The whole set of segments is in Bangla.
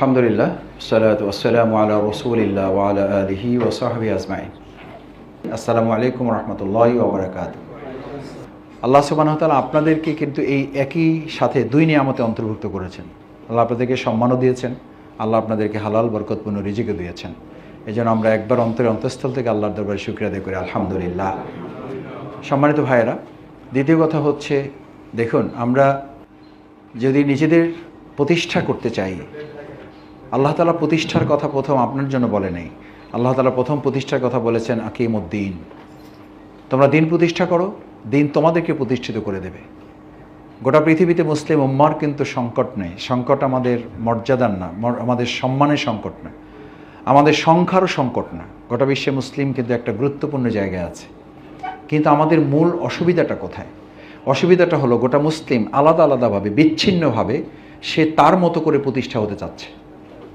আলহামদুলিল্লাহ, সালাত ওসালাম আলা রসুলিল্লাহ ওয়ালা আলহি ওসাহাবি আজমাইন। আসসালামু আলাইকুম রহমতুল্লাহ ওবরাকাত আল্লাহ সুবাহ তালা আপনাদেরকে কিন্তু এই একই সাথে দুই নিয়ামতে অন্তর্ভুক্ত করেছেন। আল্লাহ আপনাদেরকে সম্মানও দিয়েছেন, আল্লাহ আপনাদেরকে হালাল, বরকতপূর্ণ রিজিকে দিয়েছেন। এই জন্য আমরা একবার অন্তরে অন্তঃস্থল থেকে আল্লাহর দরবারে শুক্রিয়া আদায় করি, আলহামদুলিল্লাহ। সম্মানিত ভাইয়েরা, দ্বিতীয় কথা হচ্ছে, দেখুন, আমরা যদি নিজেদের প্রতিষ্ঠা করতে চাই আল্লাহ তালা প্রতিষ্ঠার কথা প্রথম আপনার জন্য বলে নেই। আল্লাহ তালা প্রথম প্রতিষ্ঠার কথা বলেছেন আকিম উদ্দিন তোমরা দিন প্রতিষ্ঠা করো, দিন তোমাদেরকে প্রতিষ্ঠিত করে দেবে। গোটা পৃথিবীতে মুসলিম উম্মার কিন্তু সংকট নেই। সংকট আমাদের মর্যাদার না আমাদের সম্মানের সংকট না। আমাদের সংখ্যারও সংকট না। গোটা বিশ্বে মুসলিম কিন্তু একটা গুরুত্বপূর্ণ জায়গায় আছে। কিন্তু আমাদের মূল অসুবিধাটা কোথায়? অসুবিধাটা হলো গোটা মুসলিম আলাদা আলাদাভাবে, বিচ্ছিন্নভাবে সে তার মতো করে প্রতিষ্ঠা হতে চাচ্ছে।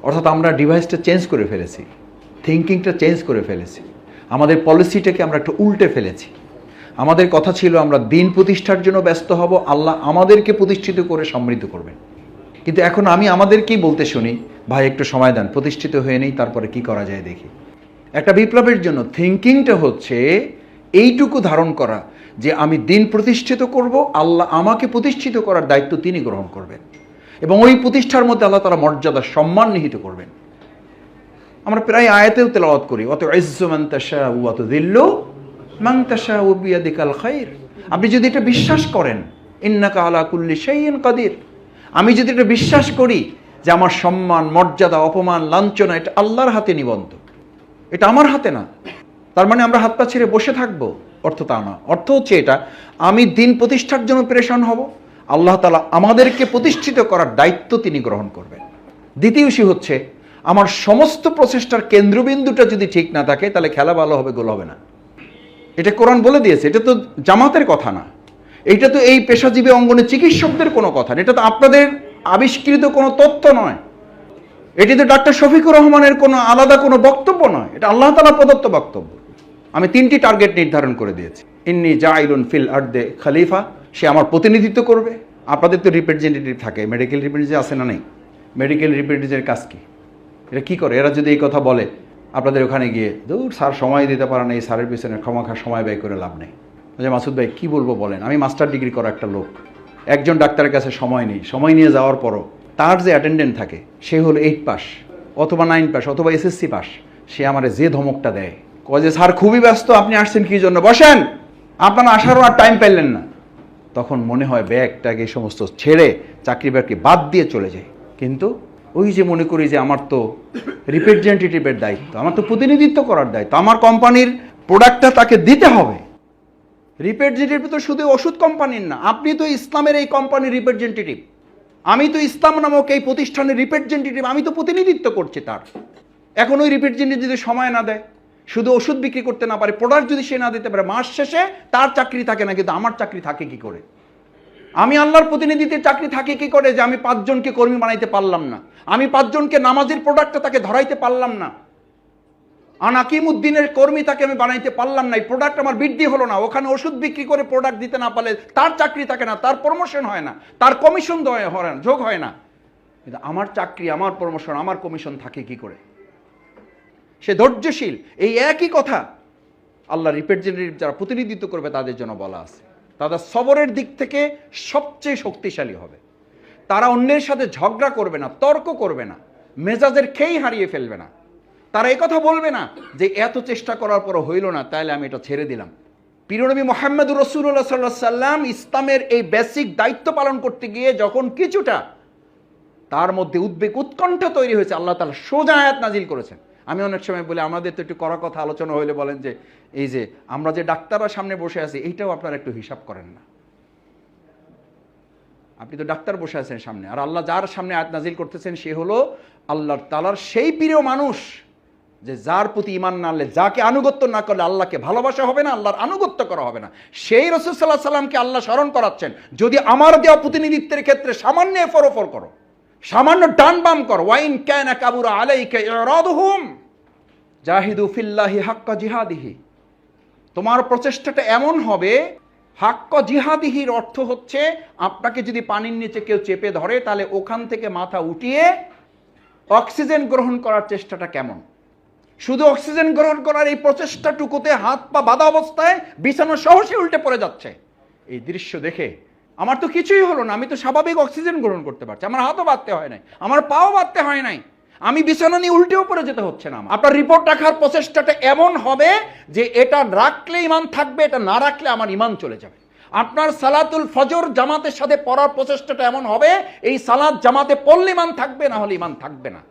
অর্থাৎ আমরা ডিভাইসটা চেঞ্জ করে ফেলেছি থিঙ্কিংটা চেঞ্জ করে ফেলেছি, আমাদের পলিসিটাকে আমরা একটু উল্টে ফেলেছি। আমাদের কথা ছিল আমরা দিন প্রতিষ্ঠার জন্য ব্যস্ত হব, আল্লাহ আমাদেরকে প্রতিষ্ঠিত করে সমৃদ্ধ করবেন। কিন্তু এখন আমি আমাদেরকেই বলতে শুনি, ভাই, একটু সময় দেন, প্রতিষ্ঠিত হয়ে নেই, তারপরে কি করা যায় দেখি। একটা বিপ্লবের জন্য থিঙ্কিংটা হচ্ছে এইটুকু ধারণ করা যে আমি দিন প্রতিষ্ঠিত করব, আল্লাহ আমাকে প্রতিষ্ঠিত করার দায়িত্ব তিনি গ্রহণ করবেন। এবং ওই প্রতিষ্ঠার মধ্যে আল্লাহ তারা মর্যাদা, সম্মান নিহিত করবেন। আমরা প্রায় আয়াতেও তেলাওয়াত করি অত ইজ্জমান্তাশা অত দিল্ল মাংতাশা ও বিয়াদিকাল খাইর। আপনি যদি এটা বিশ্বাস করেন, ইন্নাকা আলা কুল্লি শাইইন কাদির। আমি যদি এটা বিশ্বাস করি যে আমার সম্মান, মর্যাদা, অপমান, লাঞ্ছনা, এটা আল্লাহর হাতে নিবন্ধ। এটা আমার হাতে না। তার মানে আমরা হাত পা ছেড়ে বসে থাকব। অর্থ তা না। অর্থ হচ্ছে এটা, আমি দিন প্রতিষ্ঠার জন্য প্রেশন হব। আল্লাহ তালা আমাদেরকে প্রতিষ্ঠিত করার দায়িত্ব তিনি গ্রহণ করবেন। দ্বিতীয় ইস্যু হচ্ছে, আমার সমস্ত প্রচেষ্টার কেন্দ্রবিন্দুটা যদি ঠিক না থাকে, তাহলে খেলা ভালো হবে, গোল হবে না। এটা কোরআন বলে দিয়েছে, এটা তো জামাতের কথা না। এটা তো এই পেশাজীবী অঙ্গনে চিকিৎসকদের কোনো কথা না। এটা তো আপনাদের আবিষ্কৃত কোনো তথ্য নয়। এটি তো ডাক্তার শফিকুর রহমানের কোনো আলাদা কোনো বক্তব্য নয়। এটা আল্লাহ তালা প্রদত্ত বক্তব্য। আমি তিনটি টার্গেট নির্ধারণ করে দিয়েছি। ইন্নি জাইলুন ফিল আর্দে খালিফা সে আমার প্রতিনিধিত্ব করবে। আপনাদের তো রিপ্রেজেন্টেটিভ থাকে। মেডিকেল রিপ্রেজেন্টেটিভ আছে না নেই? মেডিকেল রিপ্রেজেন্টেটিভের কাজ কী? এটা কী করে? এরা যদি এই কথা বলে, আপনাদের ওখানে গিয়ে দূর স্যার সময় দিতে পারে না, এই স্যারের পিছনে ক্ষমাখা সময় ব্যয় করে লাভ নেই। যে মাসুদ ভাই, কী বলব বলেন? আমি মাস্টার ডিগ্রি করা একটা লোক। একজন ডাক্তারের কাছে সময় নেই। সময় নিয়ে যাওয়ার পরও তার যে অ্যাটেন্ডেন্ট থাকে, সে হলো এইট পাস অথবা নাইন পাস অথবা এসএসসি পাস সে আমার যে ধমকটা দেয় যে, স্যার, খুবই ব্যস্ত, আপনি আসছেন কি জন্য? বসেন! আপনার আসারও আর টাইম পেলেন না। তখন মনে হয় ব্যাগ ট্যাগ এই সমস্ত ছেড়ে চাকরি বাকরি বাদ দিয়ে চলে যায়। কিন্তু ওই যে মনে করি যে আমার তো রিপ্রেজেন্টেটিভের দায়িত্ব, আমার তো প্রতিনিধিত্ব করার দায়িত্ব, আমার কোম্পানির প্রোডাক্টটা তাকে দিতে হবে। রিপ্রেজেন্টেটিভ তো শুধু ওষুধ কোম্পানির না, আপনি তো ইসলামের এই কোম্পানির রিপ্রেজেন্টেটিভ আমি তো ইসলাম নামক এই প্রতিষ্ঠানের রিপ্রেজেন্টেটিভ আমি তো প্রতিনিধিত্ব করছি তার। এখন ওই রিপ্রেজেন্টেটিভ যদি সময় না দেয় শুধু ওষুধ বিক্রি করতে না পারে প্রোডাক্ট যদি সে না দিতে পারে, মাস শেষে তার চাকরি থাকে না কিন্তু আমার চাকরি থাকে কি করে? আমি আল্লাহর প্রতিনিধিত্বের চাকরি থাকে কি করে যে আমি পাঁচজনকে কর্মী বানাইতে পারলাম না? আমি পাঁচজনকে নামাজের প্রোডাক্টটা তাকে ধরাইতে পারলাম না। আনাকিম উদ্দিনের কর্মী তাকে আমি বানাইতে পারলাম না, এই প্রোডাক্ট আমার বৃদ্ধি হলো না। ওখানে ওষুধ বিক্রি করে প্রোডাক্ট দিতে না পারলে তার চাকরি থাকে না, তার প্রমোশন হয় না, তার কমিশন যোগ হয় না। কিন্তু আমার চাকরি, আমার প্রমোশন আমার কমিশন থাকে কি করে? সে ধৈর্যশীল। এই একই কথা আল্লাহ রিপ্রেজেন্টেটিভ যারা প্রতিনিধিত্ব করবে, তাদের জন্য বলা আছে। তারা সবরের দিক থেকে সবচেয়ে শক্তিশালী হবে। তারা অন্যের সাথে ঝগড়া করবে না, তর্ক করবে না, মেজাজের খেই হারিয়ে ফেলবে না। তারা কথা বলবে না যে, এত চেষ্টা করার পরও হইল না তাহলে আমি এটা ছেড়ে দিলাম। পিরনবী মোহাম্মদুর রসুল্লাহ সাল্লাহ সাল্লাম ইসলামের এই বেসিক দায়িত্ব পালন করতে গিয়ে যখন কিছুটা তার মধ্যে উদ্বেগ, উৎকণ্ঠা তৈরি হয়েছে, আল্লাহ তালা সোজা আয়াত নাজিল করেছেন। আমি অনেক সময় বলি, আমাদের তো একটু করা কথা আলোচনা হইলে বলেন যে, এই যে আমরা যে ডাক্তাররা সামনে বসে আছি, এইটাও আপনারা একটু হিসাব করেন না। আপনি তো ডাক্তার বসে আছেন সামনে, আর আল্লাহ যার সামনে আয়াত নাজিল করতেছেন সে হলো আল্লাহর তালার সেই প্রিয় মানুষ, যে যার প্রতি ইমান না আনলে, যাকে আনুগত্য না করলে আল্লাহকে ভালোবাসা হবে না, আল্লাহর আনুগত্য করা হবে না। সেই রসুল সাল্লাহ সাল্লামকে আল্লাহ স্মরণ করাচ্ছেন, যদি আমার দেওয়া প্রতিনিধিত্বের ক্ষেত্রে সামান্য ফরফর করো। সামান্য ডান বাম করো। ওয়াইন ক্যান কাবুরা আলাইকে ইরাদুহুম। জাহিদু ফিল্লাহি হাক্কা জিহাদিহি। তোমার প্রচেষ্টাটা এমন হবে, হাক্ক জিহাদিহির অর্থ হচ্ছে আপনাকে যদি পানির নিচে কেউ চেপে ধরে, তাহলে ওখান থেকে মাথা উঠিয়ে অক্সিজেন গ্রহণ করার চেষ্টাটা কেমন? শুধু অক্সিজেন গ্রহণ করার এই প্রচেষ্টাটুকুতে হাত পা বাঁধা অবস্থায় বিছানা সহসে উল্টে পড়ে যাচ্ছে। এই দৃশ্য দেখে আমার তো কিছুই হলো না, আমি তো স্বাভাবিক অক্সিজেন গ্রহণ করতে পারছি, আমার হাতও বাঁধতে হয় নাই, আমার পাও বাঁধতে হয় নাই, আমি বিছানা নিয়ে উল্টেও পড়ে যেতে হচ্ছে না আপনার রিপোর্ট রাখার প্রচেষ্টাটা এমন হবে যে এটা রাখলে ইমান থাকবে, এটা না রাখলে আমার ইমান চলে যাবে। আপনার সালাতুল ফজর জামাতের সাথে পড়ার প্রচেষ্টাটা এমন হবে, এই সালাত জামাতে পড়লে ইমান থাকবে, না হলে ইমান থাকবে না।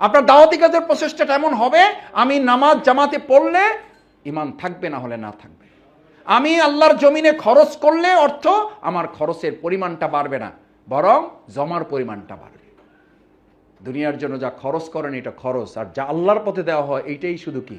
আপনার দাওয়াতি কাজের প্রচেষ্টাটা এমন হবে, আমি নামাজ জামাতে পড়লে ইমান থাকবে, না হলে না থাকবে। আমি আল্লাহর জমিনে খরচ করলে অর্থ আমার খরচের পরিমাণটা বাড়বে না, বরং জমার পরিমাণটা বাড়বে। দুনিয়ার জন্য যা খরচ করেন এটা খরচ, আর যা আল্লাহর পথে দেওয়া হয়, এইটাই শুধু কি?